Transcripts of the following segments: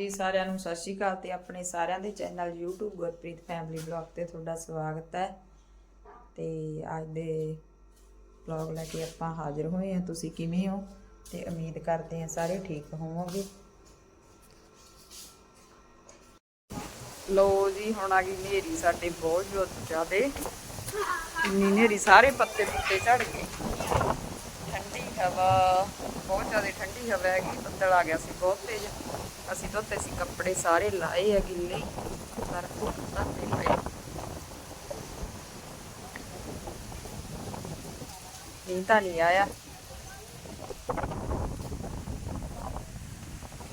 ਹਾਂਜੀ ਸਾਰਿਆਂ ਨੂੰ ਸਤਿ ਸ਼੍ਰੀ ਅਕਾਲ ਤੇ ਆਪਣੇ ਸਾਰਿਆਂ ਦੇ channel YouTube Gurpreet family vlog ਤੇ ਤੁਹਾਡਾ ਸਵਾਗਤ ਹੈ। ਤੇ ਅੱਜ ਦੇ ਵਲੌਗ ਲੈ ਕੇ ਆਪਾਂ ਹਾਜ਼ਰ ਹੋਏ ਹਾਂ। ਤੁਸੀਂ ਕਿਵੇਂ ਹੋ? ਤੇ ਉਮੀਦ ਕਰਦੇ ਹਾਂ ਸਾਰੇ ਠੀਕ ਹੋਵੋਗੇ। ਲੋ ਜੀ, ਹੁਣ ਆ ਗਈ ਨੇਰੀ ਸਾਡੇ ਬਹੁਤ ਜ਼ਿਆਦਾ। ਇੰਨੀ ਨੇਰੀ ਸਾਰੇ ਪੱਤੇ ਪੁੱਤੇ ਝੜ ਗਏ। ਠੰਡੀ ਹਵਾ, ਬਹੁਤ ਜ਼ਿਆਦਾ ਠੰਡੀ ਹਵਾ ਹੈਗੀ, ਬੱਦਲ ਆ ਗਿਆ ਸੀ, ਬਹੁਤ ਤੇਜ਼। ਅਸੀਂ ਧੋਤੇ ਸੀ ਕੱਪੜੇ ਸਾਰੇ ਲਾਏ ਆ ਗਿੱਲੇ, ਪਰ ਧੋਤੇ ਪਏ ਨਹੀਂ ਤਾਂ ਨਹੀਂ ਆਇਆ।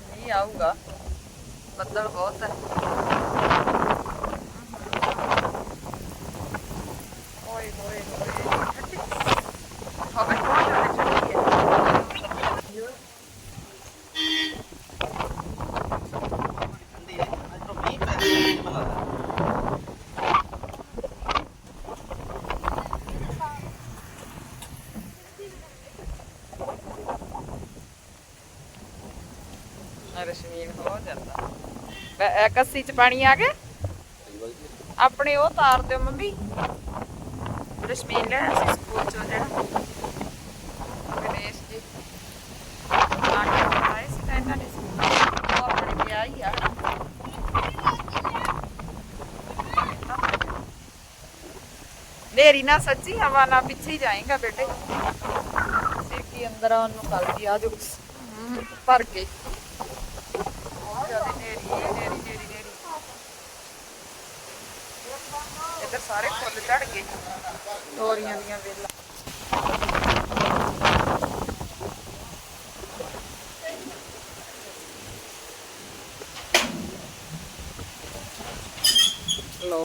ਨਹੀਂ ਆਊਗਾ। ਬੱਦਲ ਬਹੁਤ ਹੈ ਓਏ ਹੋਏ ਹੋਏ ਠੰਡੀ ਹਵਾ ਬਹੁਤ ਜ਼ਿਆਦਾ ਠੰਡੀ ਹੈ ਰਸ਼ਮੀਨ ਹੋ ਜਾਂਦਾ। ਬੈ- ਇਹ ਕੱਸੀ ਚ ਪਾਣੀ ਆ ਗਿਆ। ਆਪਣੇ ਉਹ ਤਾਰ ਦਿਓ ਮੰਮੀ। ਰਸ਼ਮੀਨ ਲੈ ਅਸੀਂ ਸਕੂਲ ਚੋਂ ਜਿਹੜਾ। ਗਣੇਸ਼ ਜੀ। ਆ ਕੇ ਆਏ ਸੀ ਤਾਂ ਇਹਨਾਂ ਨੇ ਸਕੂਲ ਉਹ ਆਪਣੇ ਵਿਆਹ ਹੀ ਆ। ਨੇਰੀ ਨਾ ਸੱਚੀ, ਹਵਾ ਨਾ ਪਿੱਛੇ ਹੀ ਜਾਏਗਾ ਬੇਟੇ। ਸਿਰ ਕੀ ਅੰਦਰ ਆਉਣ ਨੂੰ ਕੱਲ ਦੀ ਆ ਜੋ। ਭਰ ਕੇ ਜ਼ਿਆਦਾ ਨੇਰੀ ਨੇਰੀ ਨੇਰੀ ਨੇਰੀ ਇੱਧਰ ਸਾਰੇ ਫੁੱਲ ਝੜ ਗਏ। ਤੋਰੀਆਂ ਦੀਆਂ ਵੇਲਾਂ। ਲੋ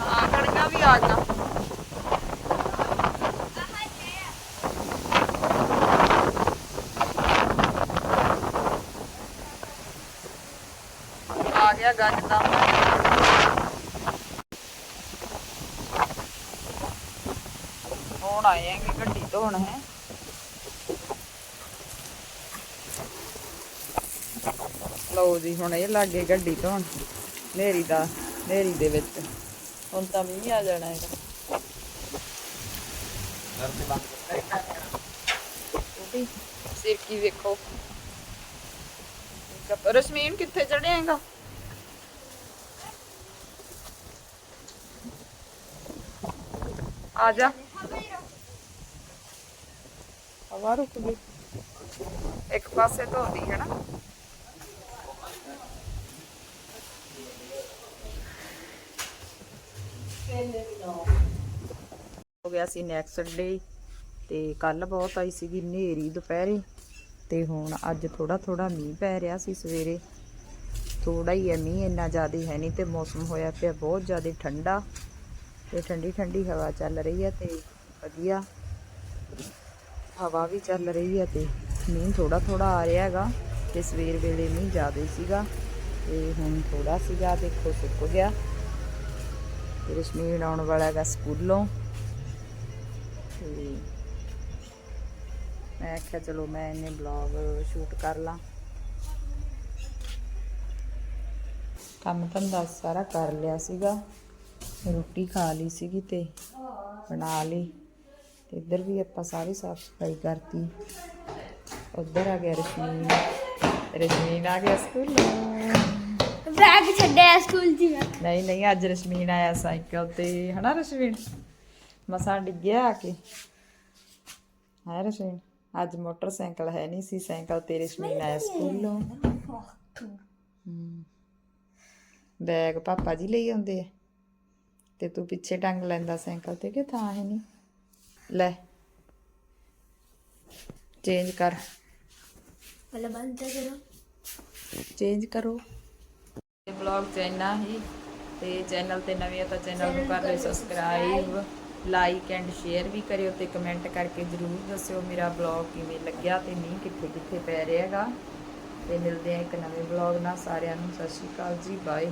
ਹਾਂ ਕਣੀਆਂ ਵੀ ਆ ਗਈਆਂ। ਆ ਗਿਆ ਗੱਜ ਤਾਂ ਹੁਣ ਆਏ ਆਂਗੇ ਗੱਡੀ ਧੋਣ ਹੈ ਲਓ ਜੀ ਹੁਣ ਇਹ ਲੱਗੇ ਗੱਡੀ ਧੋਣ ਨੇਰੀ ਦਾ ਨੇਰੀ ਦੇ ਵਿੱਚ ਹੁਣ ਤਾਂ ਮੀਂਹ ਆ ਜਾਣਾ ਹੈਗਾ ਉਹਦੀ ਸਿਰ ਕੀ ਵੇਖੋ ਕੱਪ- ਰਸ਼ਮੀਨ ਕਿੱਥੇ ਚੜਿਆਗਾ ਆ ਜਾ। ਹਵਾ ਰੁਕ ਗਈ। ਇੱਕ ਪਾਸੇ ਧੋਦੀ ਹੈ ਨਾ। ਹੋ ਗਿਆ ਸੀ ਨੈਕਸਟ ਡੇ ਤੇ ਕੱਲ ਬਹੁਤ ਆਈ ਸੀਗੀ ਹਨੇਰੀ ਦੁਪਹਿਰੇ ਤੇ ਹੁਣ ਅੱਜ ਥੋੜਾ ਥੋੜਾ ਮੀਂਹ ਪੈ ਰਿਹਾ ਸੀ ਸਵੇਰੇ। ਥੋੜਾ ਹੀ ਹੈ ਮੀਂਹ ਇੰਨਾ ਜ਼ਿਆਦਾ ਹੈ ਨਹੀਂ ਤੇ ਮੌਸਮ ਹੋਇਆ ਪਿਆ ਬਹੁਤ ਜ਼ਿਆਦਾ ਠੰਡਾ। ਤੇ ਠੰਡੀ ਠੰਡੀ ਹਵਾ ਚੱਲ ਰਹੀ ਹੈ ਤੇ ਵਧੀਆ। ਹਵਾ ਵੀ ਚੱਲ ਰਹੀ ਹੈ ਤੇ ਮੀਂਹ ਥੋੜਾ ਥੋੜਾ ਆ ਰਿਹਾ ਹੈਗਾ ਤੇ ਸਵੇਰ ਵੇਲੇ ਮੀਂਹ ਜ਼ਿਆਦਾ ਸੀਗਾ ਤੇ ਹੁਣ ਥੋੜਾ ਸੀਗਾ ਦੇਖੋ ਸੁੱਕ ਗਿਆ। ਤੇ ਰਸ਼ਮੀਨ ਆਉਣ ਵਾਲਾ ਹੈਗਾ ਸਕੂਲੋਂ। ਤੇ ਮੈਂ ਆਖਿਆ ਚਲੋ ਮੈਂ ਇਹਨੇ ਬਲੌਗ ਸ਼ੂਟ ਕਰ ਲਾਂ। ਕੰਮ ਧੰਦਾ ਸਾਰਾ ਕਰ ਲਿਆ ਸੀਗਾ। ਰੋਟੀ ਖਾ ਲਈ ਸੀਗੀ ਤੇ ਬਣਾ ਲਈ। ਤੇ ਇੱਧਰ ਵੀ ਆਪਾਂ ਸਾਰੀ ਸਾਫ਼ ਸਫ਼ਾਈ ਕਰਤੀ। ਉੱਧਰ ਆ ਗਿਆ ਰਸ਼ਮੀਨ। ਰਸ਼ਮੀਨ ਆ ਗਿਆ ਸਕੂਲੋਂ। ਬੈਗ ਛੱਡਿਆ ਸਕੂਲ ਮੈਂ। ਨਹੀਂ ਨਹੀਂ ਅੱਜ ਰਸ਼ਮੀਨ ਆਇਆ ਸਾਈਕਲ ਤੇ। ਹਨਾ ਰਸ਼ਮੀਨ? ਮਸਾਂ ਡਿੱਗਿਆ ਆ ਕੇ। ਹੈ ਰਸ਼ਮੀਨ? ਅੱਜ ਮੋਟਰਸਾਈਕਲ ਹੈ ਨਹੀਂ ਸੀ। ਸਾਈਕਲ ਤੇ ਰਸ਼ਮੀਨ ਆਇਆ ਸਕੂਲੋਂ। ਬੈਗ ਪਾਪਾ ਜੀ ਲਈ ਆਉਂਦੇ ਆ। ਤੇ ਤੂੰ ਪਿੱਛੇ ਟੰਗ ਲੈਂਦਾ ਸਾਈਕਲ ਤੇ ਕਿ ਥਾਂ ਹੈ ਨਹੀਂ? ਲੈ। ਚੇਂਜ ਕਰ। ਪਹਿਲਾਂ ਬੰਦ ਤਾਂ ਕਰੋ। ਚੇਂਜ ਕਰੋ। ਇਹ ਵਲੌਗ ਚ ਇੰਨਾ ਹੀ। ਤੇ ਚੈਨਲ ਤੇ ਨਵੇਂ ਆ ਤਾਂ ਚੈਨਲ ਨੂੰ ਕਰ ਲਿਓ ਸਬਸਕ੍ਰਾਈਬ ਲਾਈਕ ਐਂਡ ਸ਼ੇਅਰ ਵੀ ਕਰਿਓ ਤੇ ਕਮੈਂਟ ਕਰਕੇ ਜਰੂਰ ਦੱਸਿਓ ਮੇਰਾ ਵਲੌਗ ਕਿਵੇਂ ਲੱਗਿਆ ਤੇ ਮੀਂਹ ਕਿੱਥੇ ਕਿੱਥੇ ਪੈ ਰਿਹਾ ਹੈਗਾ। ਤੇ ਮਿਲਦੇ ਆ ਇੱਕ ਨਵੇਂ ਵਲੌਗ ਨਾਲ ਸਾਰਿਆਂ ਨੂੰ ਸਤਿ ਸ਼੍ਰੀ ਅਕਾਲ ਜੀ ਬਾਏ।